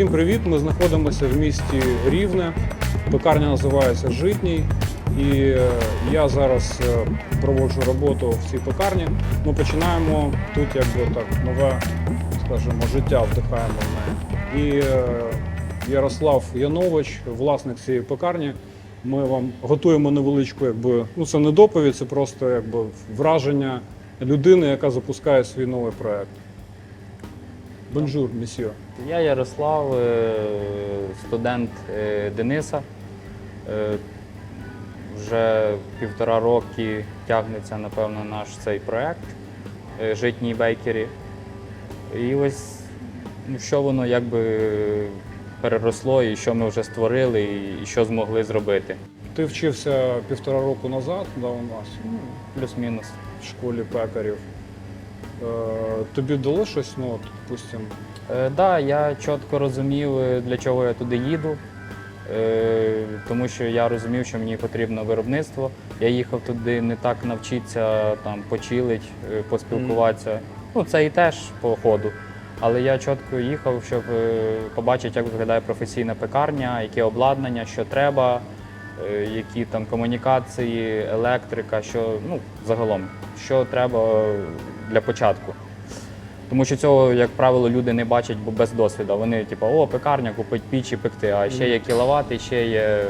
Всім привіт! Ми знаходимося в місті Рівне. Пекарня називається Житній. І е, я зараз е, проводжу роботу в цій пекарні. Ми починаємо тут якби так нове, скажімо, життя вдихаємо в неї. І е, Ярослав Янович, власник цієї пекарні. Ми вам готуємо невеличку, якби ну це не доповідь, це просто якби враження людини, яка запускає свій новий проект. Бонжур, месье. Я Ярослав, е, студент е, Дениса. Е, Вже півтора роки тягнеться, напевно, наш цей проект е, Житній бейкері. І ось ну, що воно якби переросло, і що ми вже створили, і що змогли зробити. Ти вчився півтора року назад да, у нас Ну, Плюс-мінус. в школі пекарів. Е, тобі дало щось, ну, от, допустим, Так, да, я чітко розумів, е, для чого я туди їду, е, тому що я розумів, що мені потрібно виробництво. Я їхав туди не так навчитися там, почилить, е, поспілкуватися. Ну, це і теж по ходу. Але я чітко їхав, щоб е, побачити, як виглядає професійна пекарня, яке обладнання, що треба, е, які там комунікації, електрика, що ну, загалом, що треба для початку. Тому що цього, як правило, люди не бачать, бо без досвіду. Вони, типу, о, пекарня, купить піч і пекти, а ще є кіловати, ще є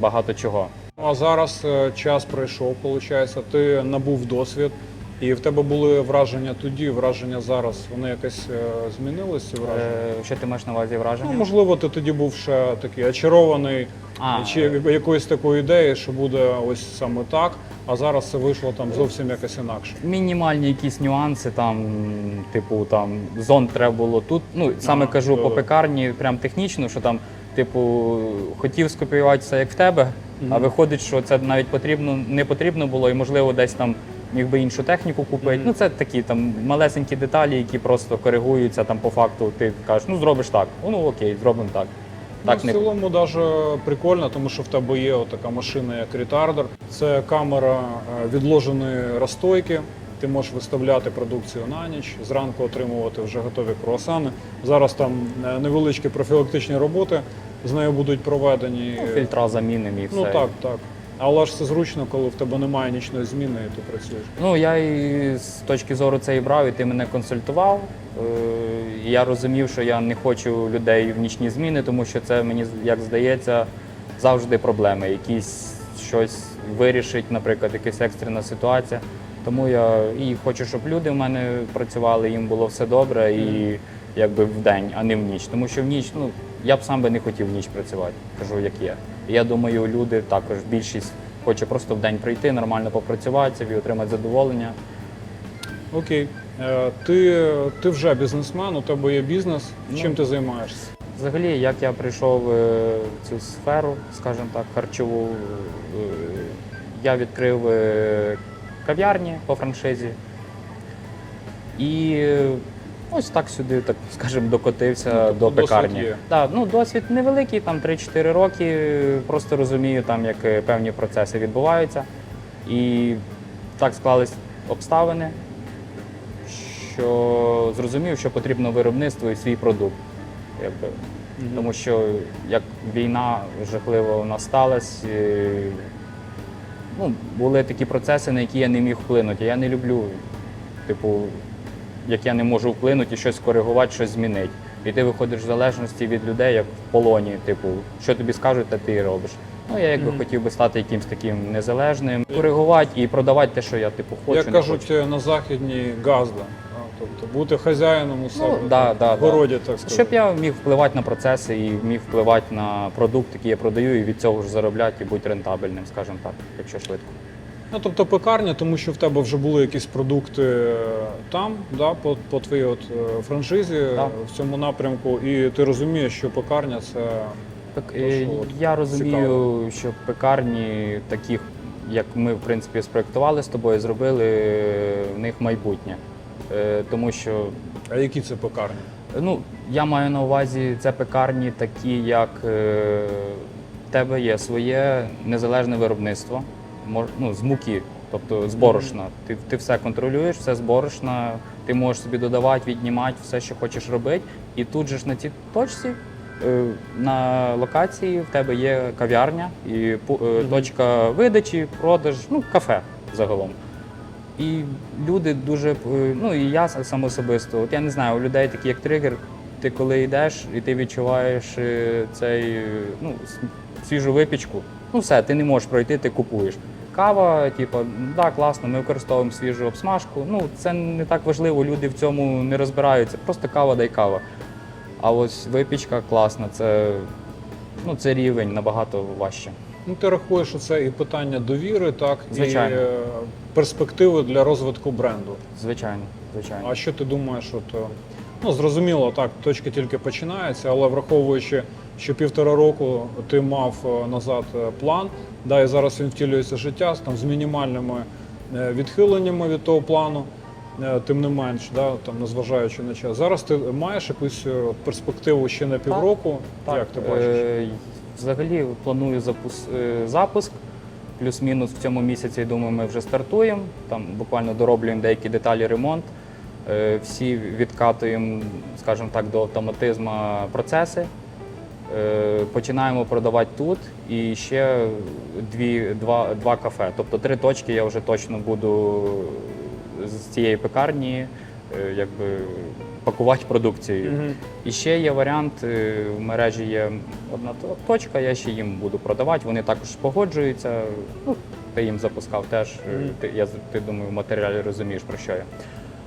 багато чого. а зараз е, час пройшов, виходить, ти набув досвід, і в тебе були враження тоді, враження зараз. Вони якось е, змінились, враження? Е, що ти маєш на увазі враження? Ну, можливо, ти тоді був ще такий очарований, А, чи якоюсь такою ідеєю, що буде ось саме так, а зараз це вийшло там зовсім якось інакше. Мінімальні якісь нюанси, там, типу, там зон треба було тут. Ну, саме А, кажу по пекарні, прям технічно, що там, типу, хотів скопіювати все як в тебе, а виходить, що це навіть потрібно, не потрібно було, і можливо десь там міг би іншу техніку купити. Ну, це такі там малесенькі деталі, які просто коригуються там по факту. Ти кажеш, ну зробиш так. Ну окей, зробимо так. Так ну, в цілому даже прикольно, тому що в тебе є така машина, як ретардер. Це камера е, відложеної розстойки. Ти можеш виставляти продукцію на ніч, зранку отримувати вже готові круасани. Зараз там е, невеличкі профілактичні роботи з нею будуть проведені. Ну, фільтра замінимо і все. Ну так, так. Але ж це зручно, коли в тебе немає нічної зміни і ти працюєш. Ну, я і з точки зору це і брав, і ти мене консультував. Е, і Я розумів, що я не хочу людей в нічні зміни, тому що це мені, як здається, завжди проблеми. Якісь щось вирішить, наприклад, якась екстрена ситуація. Тому я і хочу, щоб люди в мене працювали, їм було все добре і якби в день, а не в ніч. Тому що в ніч, ну я б сам би не хотів в ніч працювати, кажу, як є. Я думаю, люди також більшість хоче просто в день прийти, нормально попрацювати собі, отримати задоволення. Окей. Е, Ти, ти вже бізнесмен, у тебе є бізнес. Ну. Чим ти займаєшся? Взагалі, як я прийшов е, в цю сферу, скажімо так, харчову, е, я відкрив е, кав'ярні по франшизі. І ось так сюди, так скажімо, докотився Ну, тобто до досвід пекарні. є. Так, ну, досвід невеликий, там 3-4 роки. Просто розумію, там, як е, певні процеси відбуваються. І так склались обставини, що зрозумів, що потрібно виробництво і свій продукт. Якби. Тому що як війна жахливо у нас е, ну, були такі процеси, на які я не міг вплинути. Я не люблю, типу, як я не можу вплинути і щось коригувати, щось змінити. І ти виходиш в залежності від людей, як в полоні, типу, що тобі скажуть, те ти і робиш. Ну, я якби хотів би стати якимось таким незалежним, коригувати і продавати те, що я типу хочу. Як кажуть хочу. на західній газда. Тобто бути хазяїном у себе Ну, да, да, в городі, так сказати. Щоб я міг впливати на процеси і міг впливати на продукт, який я продаю, і від цього ж заробляти і бути рентабельним, скажімо так, якщо швидко. Ну, тобто пекарня, тому що в тебе вже були якісь продукти е, там, да, по, по твоїй от е, франшизі е, Так. в цьому напрямку, і ти розумієш, що пекарня це Пек... То, е, що от Я розумію, цікаво. що пекарні, таких, як ми в принципі спроектували з тобою, зробили е, в них майбутнє. Е, Тому що а які це пекарні? Ну, я маю на увазі це пекарні, такі, як е, в тебе є своє незалежне виробництво ну, з муки, тобто з борошна. Ти, ти все контролюєш, все з борошна, ти можеш собі додавати, віднімати все, що хочеш робити. І тут же ж на цій точці е, на локації в тебе є кав'ярня і е, точка видачі, продаж, ну, кафе загалом. І люди дуже, е, ну і я сам особисто, от я не знаю, у людей такий як тригер, ти коли йдеш і ти відчуваєш цей ну, свіжу випічку, ну все, ти не можеш пройти, ти купуєш. Кава, типу, да, класно, ми використовуємо свіжу обсмажку. Ну, це не так важливо, люди в цьому не розбираються. Просто кава дай кава. А ось випічка класна, це, ну, це рівень набагато важче. Ну, ти рахуєш, що це і питання довіри, так, Звичайно. і е, перспективи для розвитку бренду. Звичайно, звичайно. А що ти думаєш? От, е, ну, зрозуміло, так, точка тільки починається, але враховуючи, що півтора року ти мав е, назад е, план, да, і зараз він втілюється життя там, з мінімальними е, відхиленнями від того плану, тим не менш, да, там, незважаючи на час. Зараз ти маєш якусь перспективу ще на півроку? Як ти бачиш? Е, Взагалі планую запус, запуск. Плюс-мінус в цьому місяці, я думаю, ми вже стартуємо. Там буквально дороблюємо деякі деталі ремонт. Е, Всі відкатуємо, скажімо так, до автоматизму процеси. Е, Починаємо продавати тут і ще дві, два, два кафе. Тобто три точки я вже точно буду з цієї пекарні е, якби, пакувати продукцію. Мгм. І ще є варіант, в мережі є одна точка, я ще їм буду продавати. Вони також погоджуються. Ну, ти їм запускав теж. е, Мгм. Ти, я ти думаю, в матеріалі розумієш про що я.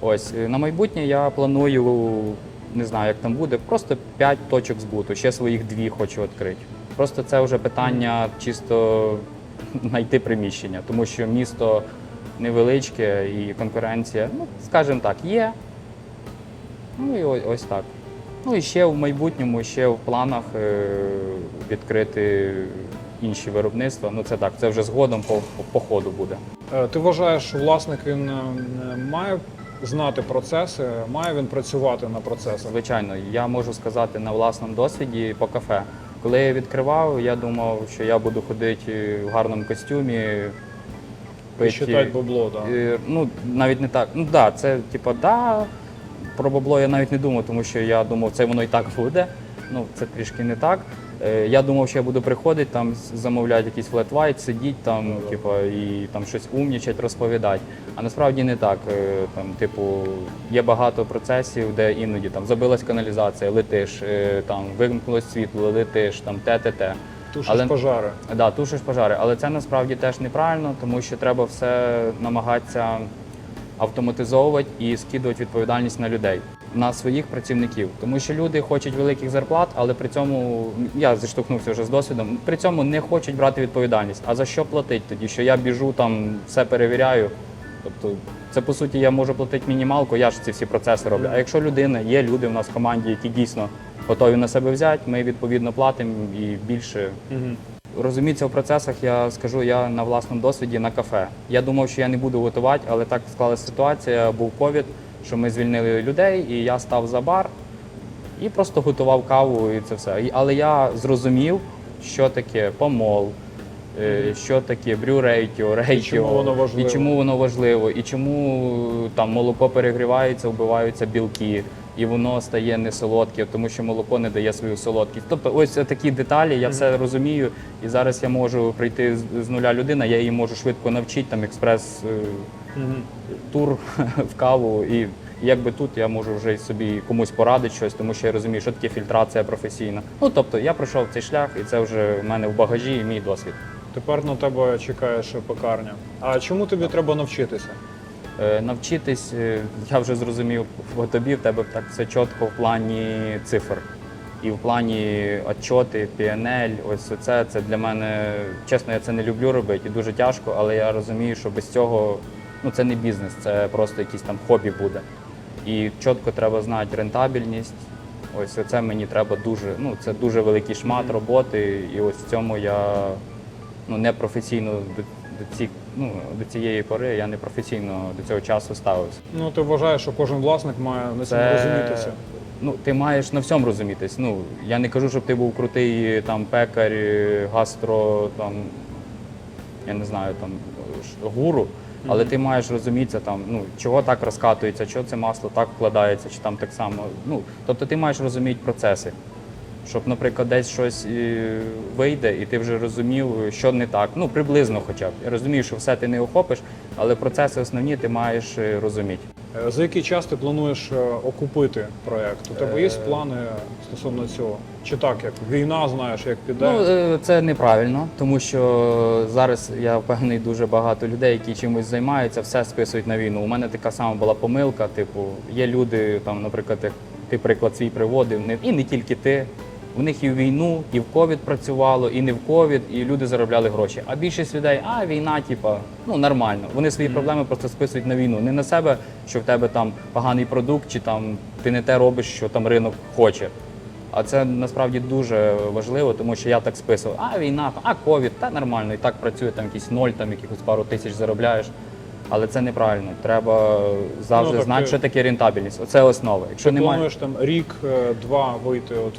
Ось е, на майбутнє я планую, не знаю, як там буде, просто 5 точок збуту. Ще своїх дві хочу відкрити. Просто це вже питання чисто знайти приміщення, тому що місто невеличке і конкуренція, ну, скажімо так, є. Ну і ось, так. Ну і ще в майбутньому, ще в планах е, відкрити інші виробництва. Ну це так, це вже згодом по, по, ходу буде. Е, Ти вважаєш, що власник він має знати процеси, має він працювати на процесах? Звичайно, я можу сказати на власному досвіді по кафе. Коли я відкривав, я думав, що я буду ходити в гарному костюмі. І считати бабло, так. Е, Ну, навіть не так. Ну так, да, це типа, да, про бабло я навіть не думав, тому що я думав, це воно і так буде. Ну, це трішки не так. Е, Я думав, що я буду приходити, там замовляти якийсь flat white, сидіти там, типа, і там щось умнічать, розповідати. А насправді не так. Е, Там, типу, є багато процесів, де іноді там забилась каналізація, летиш, е, там вимкнулось світло, летиш, там те, те, те. Тушиш Але- пожари. Да, тушиш пожари, але це насправді теж неправильно, тому що треба все намагатися автоматизовувати і скидувати відповідальність на людей, на своїх працівників. Тому що люди хочуть великих зарплат, але при цьому я зіштовхнувся вже з досвідом. При цьому не хочуть брати відповідальність. А за що платить тоді? Що я біжу там, все перевіряю. Тобто, це по суті я можу платити мінімалку, я ж ці всі процеси роблю. А якщо людина, є люди в нас в команді, які дійсно готові на себе взяти, ми відповідно платимо і більше. Розуміться в процесах, я скажу, я на власному досвіді на кафе. Я думав, що я не буду готувати, але так склалася ситуація, був ковід, що ми звільнили людей, і я став за бар і просто готував каву і це все. І- Але я зрозумів, що таке помол, е, що таке брю рейтіо, рейтіо, чому воно важливо. і чому воно важливо, і чому там молоко перегрівається, вбиваються білки, і воно стає не солодке, тому що молоко не дає свою солодкість. Тобто, ось такі деталі, я все розумію, і зараз я можу прийти з, з нуля людина, я її можу швидко навчити, там експрес е. Тур в каву. І якби тут я можу вже собі комусь порадити щось, тому що я розумію, що таке фільтрація професійна. Ну тобто я пройшов цей шлях, і це вже в мене в багажі і мій досвід. Тепер на тебе чекає ще пекарня. А чому тобі треба навчитися? Е, Навчитись, е, я вже зрозумів по тобі, в тебе так все чітко в плані цифр. І в плані отчоти, PNL, ось це, це для мене, чесно, я це не люблю робити і дуже тяжко, але я розумію, що без цього ну, це не бізнес, це просто якийсь там хобі буде. І чітко треба знати рентабельність. Ось це мені треба дуже, ну це дуже великий шмат роботи, і ось в цьому я ну, не професійно до, до, ці, ну, до цієї пори я не професійно до цього часу ставився. Ну ти вважаєш, що кожен власник має на цьому розумітися. Ну, ти маєш на всьому розумітись. Ну, я не кажу, щоб ти був крутий там пекар, гастро, там, я не знаю, там гуру, але ти маєш розумітися, там, ну, чого так розкатується, чого це масло так вкладається, чи там так само. Ну, тобто ти маєш розуміти процеси. Щоб, наприклад, десь щось е, вийде, і ти вже розумів, що не так. Ну, приблизно хоча б. Я розумію, що все ти не охопиш, але процеси основні ти маєш е, розуміти. Е, За який час ти плануєш е, окупити проект? У тебе є Е. плани стосовно цього? Чи так, як війна, знаєш, як піде? Ну, це неправильно, тому що зараз я впевнений дуже багато людей, які чимось займаються, все списують на війну. У мене така сама була помилка. Типу, є люди, там, наприклад, як ти приклад свій приводив, не і не тільки ти. У них і в війну, і в ковід працювало, і не в ковід, і люди заробляли гроші. А більшість людей, а війна, типа, ну нормально. Вони свої проблеми просто списують на війну. Не на себе, що в тебе там поганий продукт, чи там ти не те робиш, що там ринок хоче. А це насправді дуже важливо, тому що я так списував, а війна, а ковід, та нормально, і так працює, там якийсь ноль, там якихось пару тисяч заробляєш. Але це неправильно. Треба завжди Ну, так знати, ти- що таке рентабельність. Оце основа. Якщо Ти немає. плануєш там рік-два вийти от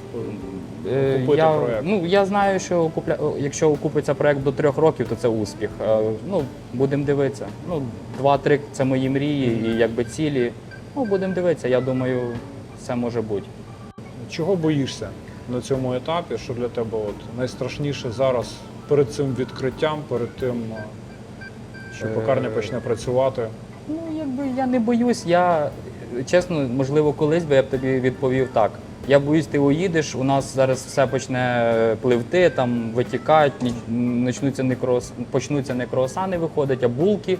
Е, я, проект? ну, я знаю, що окупля... якщо окупиться проект до трьох років, то це успіх. Е, Ну, будемо дивитися. Ну, два-три це мої мрії і якби цілі. Ну, будемо дивитися. Я думаю, все може бути. Чого боїшся на цьому етапі? Що для тебе от найстрашніше зараз перед цим відкриттям, перед тим, е, що пекарня почне працювати? Ну, якби я не боюсь. Я чесно, можливо, колись би я б тобі відповів так. Я боюсь, ти уїдеш, у нас зараз все почне пливти, там витікають, почнуться не крос, почнуться не круасани виходить, а булки.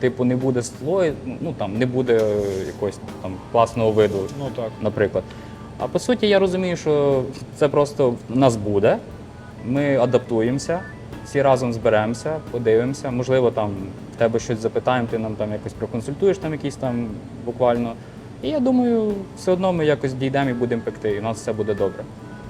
Типу, не буде слою, ну там не буде е, якогось там класного виду, Ну так. наприклад. А по суті, я розумію, що це просто в нас буде. Ми адаптуємося, всі разом зберемося, подивимося. Можливо, там в тебе щось запитаємо, ти нам там якось проконсультуєш там якісь там буквально. І я думаю, все одно ми якось дійдемо і будемо пекти, і у нас все буде добре.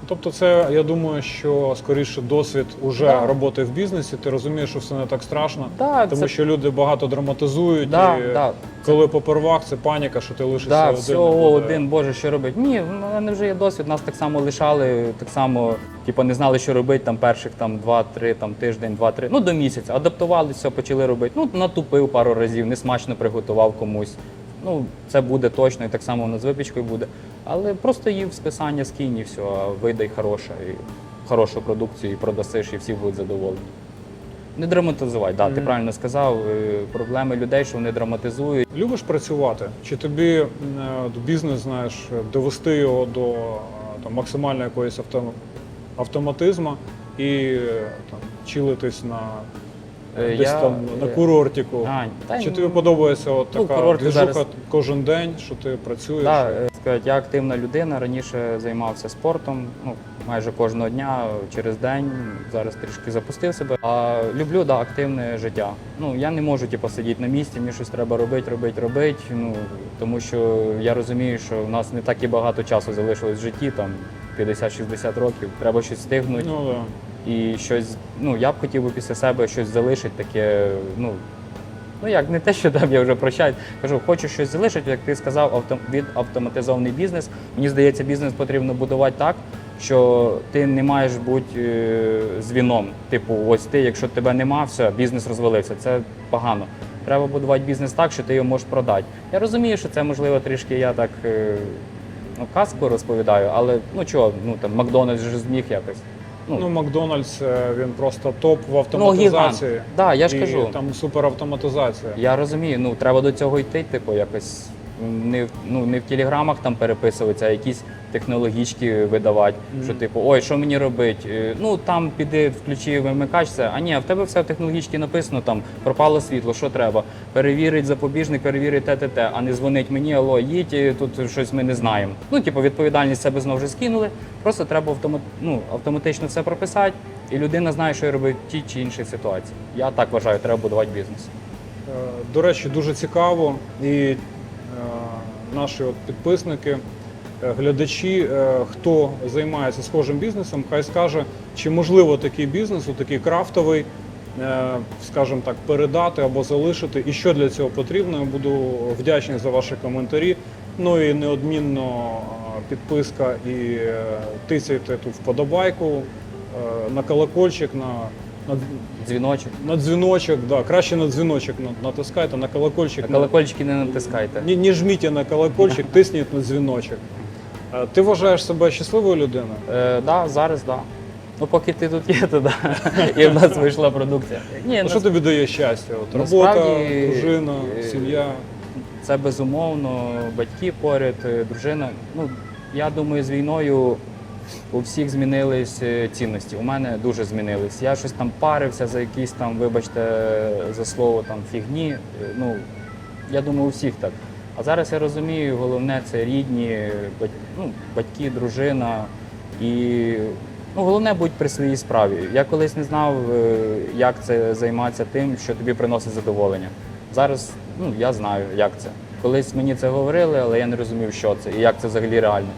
Тобто, це я думаю, що скоріше досвід уже Да. роботи в бізнесі. Ти розумієш, що все не так страшно, Да, тому це- що люди багато драматизують. Да, і да. Коли попервах, це паніка, що ти лишишся Да, один. всього буде- один, Боже, що робити? Ні, в мене вже є досвід, нас так само лишали, так само, типу, не знали, що робити там перших там два-три там тиждень, два-три, ну до місяця. Адаптувалися, почали робити. Ну, натупив пару разів, несмачно приготував комусь. Ну, це буде точно, і так само воно з випічкою буде. Але просто їв списання скинь і все, а видай хороше, і хорошу продукцію, і продасиш, і всі будуть задоволені. Не драматизувати, да, ти правильно сказав. е, Проблеми людей, що вони драматизують. Любиш працювати? Чи тобі е, бізнес, знаєш, довести його до е, там, максимальної якоїсь авто, автоматизму і там, чилитись на десь я, там на е, курортику? А, та Чи тобі подобається от Ну, така курорти двіжуха зараз- кожен день, що ти працюєш? Да, е, сказати, я активна людина. Раніше займався спортом, ну майже кожного дня через день. Зараз трішки запустив себе. А люблю да, активне життя. Ну я не можу типу, сидіти на місці, мені щось треба робити, робити, робити. Ну тому що я розумію, що в нас не так і багато часу залишилось в житті, там 50-60 років. Треба щось встигнути. Ну, да. І щось, ну я б хотів би після себе щось залишити таке, ну. Ну як не те, що там я вже прощаю. Кажу, хочу щось залишити, як ти сказав, авто, від автоматизований бізнес. Мені здається, бізнес потрібно будувати так, що ти не маєш бути е, звіном. Типу, ось ти, якщо тебе нема, все, бізнес розвалився. Це погано. Треба будувати бізнес так, що ти його можеш продати. Я розумію, що це можливо трішки я так е, ну, казку розповідаю, але ну чого, ну там Макдональдс вже зміг якось. Ну, Макдональдс е, він просто топ в Ну, автоматизації. Ну, Да, я ж і кажу. Там суперавтоматизація. Я розумію, ну треба до цього йти, типу, якось не, ну, не в телеграмах там переписуватися, а якісь технологічки видавати. Що типу, ой, що мені робити? Ну там піди, включи вимикач, це. А ні, в тебе все в технологічці написано, там пропало світло, що треба. Перевірить запобіжник, перевірить те, те, те, а не дзвонить мені, алло, їдь, е, тут щось ми не знаємо. Ну, типу, відповідальність себе знову вже скинули. Просто треба автомат, ну, автоматично все прописати, і людина знає, що робити в тій чи іншій ситуації. Я так вважаю, треба будувати бізнес. Е, До речі, дуже цікаво. І е, наші от підписники, е, глядачі, е, хто займається схожим бізнесом, хай скаже, чи можливо такий бізнес, такий крафтовий, е, скажімо так, передати або залишити, і що для цього потрібно. Я буду вдячний за ваші коментарі. Ну і неодмінно е, підписка і е, тисяйте ту вподобайку е, на колокольчик, на, на Дзвіночок. на дзвіночок, да, краще на дзвіночок на- натискайте, на колокольчик. На колокольчики не натискайте. Не, не жміть на колокольчик, тисніть на дзвіночок. Е, Ти вважаєш себе щасливою людиною? Е, да, зараз да. Ну, поки ти тут є, то да. І в нас вийшла продукція. Ні, Ну, що тобі дає щастя? От, насправді, робота, дружина, е, сім'я. Це безумовно, батьки поряд, е, дружина. Ну, я думаю, з війною у всіх змінились цінності. У мене дуже змінились. Я щось там парився за якісь там, вибачте, за слово там фігні. Ну, я думаю, у всіх так. А зараз я розумію, головне це рідні, е, бать- ну, батьки, дружина. І ну, головне будь при своїй справі. Я колись не знав, е, як це займатися тим, що тобі приносить задоволення. Зараз ну, я знаю, як це. Колись мені це говорили, але я не розумів, що це і як це взагалі реально.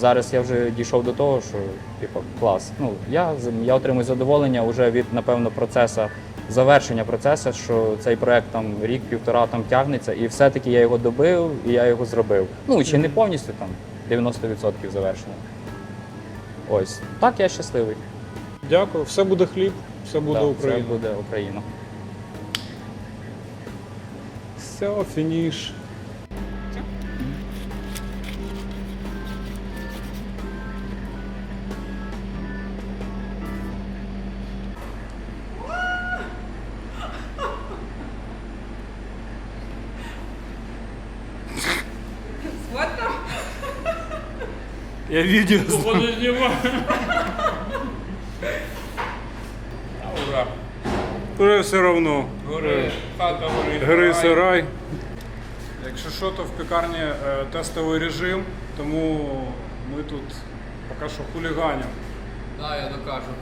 Зараз я вже дійшов до того, що типу, клас. Ну, я, я отримую задоволення вже від, напевно, процесу, завершення процесу, що цей проект там рік-півтора там тягнеться, і все-таки я його добив і я його зробив. Ну, чи не повністю там 90% завершено. Ось. Так я щасливий. Дякую. Все буде хліб, все буде Так, Україна. Все буде Україна. Все, фініш. Я видео Походу знімаю. Ура. Уже все равно. Гори, хата горить. Гри сарай. Якщо що, то в пекарні е, тестовий режим, тому ми тут поки що хуліганимо. Да, я докажу.